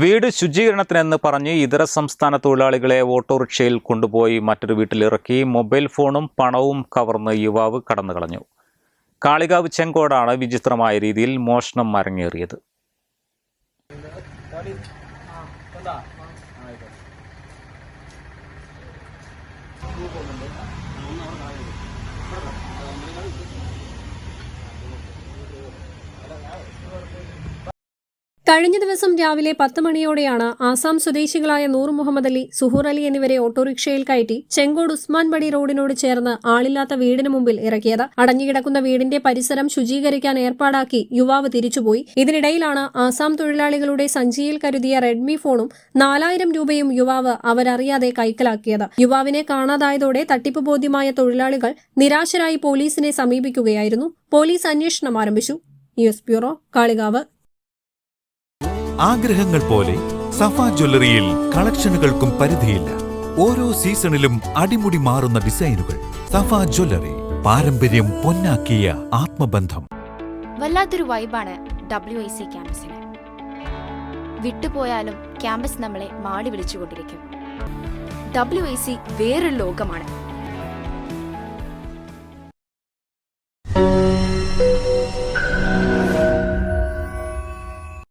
വീട് ശുചീകരണത്തിനെന്ന് പറഞ്ഞ് ഇതര സംസ്ഥാന തൊഴിലാളികളെ ഓട്ടോറിക്ഷയിൽ കൊണ്ടുപോയി മറ്റൊരു വീട്ടിലിറക്കി മൊബൈൽ ഫോണും പണവും കവർന്ന് യുവാവ് കടന്നു കളഞ്ഞു കാളികാവ് ചെങ്കോടാണ് വിചിത്രമായ രീതിയിൽ മോഷണം അരങ്ങേറിയത്. കഴിഞ്ഞ ദിവസം രാവിലെ പത്ത് മണിയോടെയാണ് ആസാം സ്വദേശികളായ നൂർ മുഹമ്മദ് അലി സുഹൂർ അലി എന്നിവരെ ഓട്ടോറിക്ഷയിൽ കയറ്റി ചെങ്കോട് ഉസ്മാൻപടി റോഡിനോട് ചേർന്ന് ആളില്ലാത്ത വീടിന് മുമ്പിൽ ഇറക്കിയത്. അടഞ്ഞുകിടക്കുന്ന വീടിന്റെ പരിസരം ശുചീകരിക്കാൻ ഏർപ്പാടാക്കി യുവാവ് തിരിച്ചുപോയി. ഇതിനിടയിലാണ് ആസാം തൊഴിലാളികളുടെ സഞ്ചിയിൽ കരുതിയ റെഡ്മി ഫോണും നാലായിരം രൂപയും യുവാവ് അവരറിയാതെ കൈക്കലാക്കിയത്. യുവാവിനെ കാണാതായതോടെ തട്ടിപ്പ് ബോധ്യമായ തൊഴിലാളികൾ നിരാശരായി പോലീസിനെ സമീപിക്കുകയായിരുന്നു. പോലീസ് അന്വേഷണം ആരംഭിച്ചു. News bureau Kalikavu. ആഗ്രഹങ്ങൾ പോലെ സഫ ജ്വല്ലറിയിൽ കളക്ഷനുകൾക്കും പരിധിയില്ല. ഓരോ സീസണിലും അടിമുടി മാറുന്ന ഡിസൈനുകൾ സഫ ജ്വല്ലറി പാരമ്പര്യം പൊന്നാക്കിയ ആത്മബന്ധം. വല്ലാത്തൊരു വൈബാണ് ഡബ്ല്യു ഐ സി ക്യാമ്പസിന്. വിട്ടുപോയാലും ക്യാമ്പസ് നമ്മളെ മാടി വിളിച്ചുകൊണ്ടിരിക്കും. ഡബ്ല്യു ഐ സി വേറൊരു ലോകമാണ്.